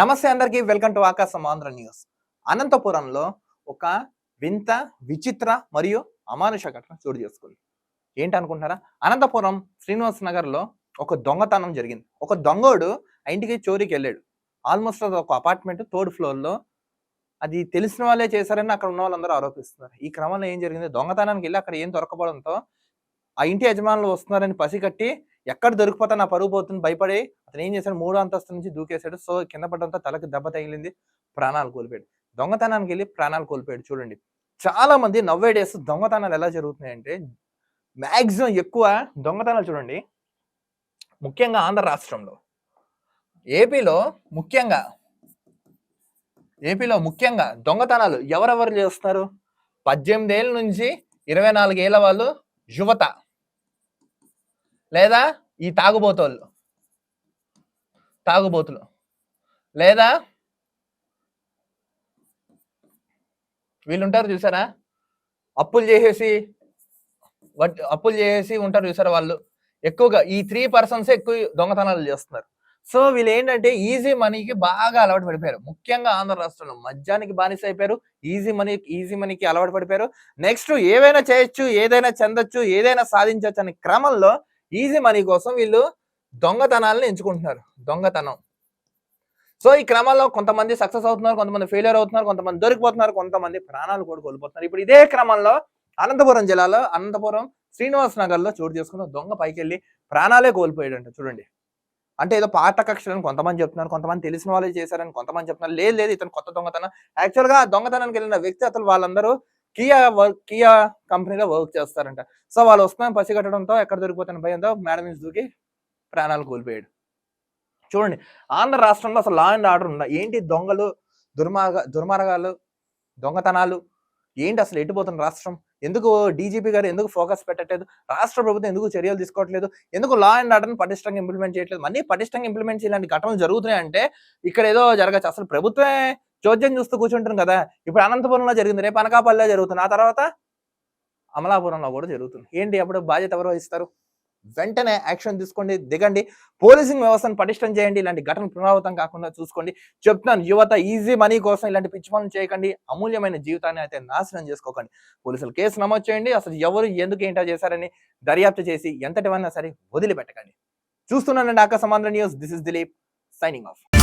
నమస్తే అందరికీ welcome to ఆకాశం ఆంధ్ర న్యూస్. అనంతపురంలో ఒక వింత విచిత్ర మరియు అమానుష ఘటన చోటు చేసుకుంది. ఏంటి అనుకుంటున్నారా అనంతపురం శ్రీనివాస్ నగర్లో ఒక దొంగతనం జరిగింది. ఒక దొంగోడు ఆ ఇంటికి చోరీకి వెళ్ళాడు. ఆల్మోస్ట్ అది ఒక అపార్ట్మెంట్ థర్డ్ ఫ్లోర్లో. అది తెలిసిన వాళ్ళే చేశారని అక్కడ ఉన్న వాళ్ళందరూ ఆరోపిస్తున్నారు. ఈ క్రమంలో ఏం జరిగింది? దొంగతనానికి వెళ్ళి అక్కడ ఏం దొరకపోవడంతో ఆ ఇంటి యజమానులు వస్తున్నారని పసిగట్టి ఎక్కడ దొరికిపోతా నా పరుగు పోతుంది భయపడి అతను ఏం చేశాడు? మూడో అంతస్తు నుంచి దూకేశాడు. సో కింద పడడంతో తలకి దెబ్బ తగిలింది. ప్రాణాలు కోల్పోయాడు. దొంగతనానికి వెళ్ళి ప్రాణాలు కోల్పోయాడు. చూడండి. చాలా మంది నవ్వే డేస్ దొంగతనాలు ఎలా జరుగుతున్నాయంటే మ్యాక్సిమం ఎక్కువ దొంగతనాలు చూడండి. ముఖ్యంగా ఆంధ్ర రాష్ట్రంలో. ఏపీలో ముఖ్యంగా ఏపీలో ముఖ్యంగా దొంగతనాలు ఎవరెవరు చేస్తున్నారు పద్దెనిమిది ఏళ్ళ నుంచి ఇరవై నాలుగేళ్ళ వాళ్ళు యువత. లేదా ఈ తాగుబోతోళ్ళు తాగుబోతులు. లేదా వీళ్ళు ఉంటారు చూసారా? అప్పులు చేసేసి అప్పులు చేసేసి ఉంటారు చూసారా వాళ్ళు? ఎక్కువగా ఈ త్రీ పర్సన్స్ ఎక్కువ దొంగతనాలు చేస్తున్నారు. సో వీళ్ళు ఏంటంటే ఈజీ మనీకి బాగా అలవాటు పడిపోయారు. ముఖ్యంగా ఆంధ్ర రాష్ట్రంలో మద్యానికి బానిస అయిపోయారు. ఈజీ మనీ ఈజీ మనీకి అలవాటు పడిపోయారు. నెక్స్ట్ ఏవైనా చేయొచ్చు ఏదైనా చెందొచ్చు ఏదైనా సాధించవచ్చు అనే క్రమంలో ఈజీ మనీ కోసం వీళ్ళు దొంగతనాలను ఎంచుకుంటున్నారు. దొంగతనం. సో ఈ క్రమంలో కొంతమంది సక్సెస్ అవుతున్నారు కొంతమంది ఫెయిలియర్ అవుతున్నారు కొంతమంది దొరికిపోతున్నారు కొంతమంది ప్రాణాలు కూడా కోల్పోతున్నారు. ఇప్పుడు ఇదే క్రమంలో అనంతపురం జిల్లాలో అనంతపురం శ్రీనివాస్ నగర్లో చోటు చేసుకున్న దొంగ పైకి వెళ్ళి ప్రాణాలే కోల్పోయాడంట. చూడండి. అంటే ఏదో పాట కక్షలను కొంతమంది చెప్తున్నారు కొంతమంది తెలిసిన వాళ్ళే చేశారని కొంతమంది చెప్తున్నారు. లేదు లేదు ఇతను కొత్త దొంగతనం. యాక్చువల్గా ఆ దొంగతనానికి వెళ్ళిన వ్యక్తి అసలు వాళ్ళందరూ కియా వర్క్ కియా కంపెనీలో వర్క్ చేస్తారంట. సో వాళ్ళు వస్తున్నాం పసిగట్టడంతో ఎక్కడ దొరికిపోతున్న భయంతో మేడం నుంచి దూకి ప్రాణాలు కోల్పోయాడు. చూడండి ఆంధ్ర రాష్ట్రంలో అసలు లా అండ్ ఆర్డర్ ఉందా? ఏంటి దొంగలు దుర్మార్గ దుర్మార్గాలు దొంగతనాలు? ఏంటి అసలు ఎటుపోతున్న రాష్ట్రం? ఎందుకు డీజీపీ గారు ఎందుకు ఫోకస్ పెట్టట్లేదు? రాష్ట్ర ప్రభుత్వం ఎందుకు చర్యలు తీసుకోవట్లేదు? ఎందుకు లా అండ్ ఆర్డర్ని పటిష్టంగా ఇంప్లిమెంట్ చేయట్లేదు? మళ్ళీ పటిష్టంగా ఇంప్లిమెంట్ చేయాలంటే ఘటనలు జరుగుతున్నాయి అంటే ఇక్కడ ఏదో జరగచ్చు. అసలు ప్రభుత్వమే చోద్యం చూస్తూ కూర్చుంటుంది కదా. ఇప్పుడు అనంతపురంలో జరిగింది రేపు అనకాపల్లిలో జరుగుతుంది. ఆ తర్వాత అమలాపురంలో కూడా జరుగుతుంది. ఏంటి అప్పుడు బాధ్యత ఎవరు వహిస్తారు? వెంటనే యాక్షన్ తీసుకోండి దిగండి. పోలీసింగ్ వ్యవస్థను పటిష్టం చేయండి. ఇలాంటి ఘటన పునరావృతం కాకుండా చూసుకోండి. చెప్తున్నాను యువత ఈజీ మనీ కోసం ఇలాంటి పిచ్చి పనులు చేయకండి. అమూల్యమైన జీవితాన్ని అయితే నాశనం చేసుకోకండి. పోలీసులు కేసు నమోదు చేయండి. అసలు ఎవరు ఎందుకు ఏంటో చేశారని దర్యాప్తు చేసి ఎంతటివన్నా సరే వదిలిపెట్టకండి. చూస్తున్నానండి ఆకాశమాంధ్ర news. This is Dilip signing off.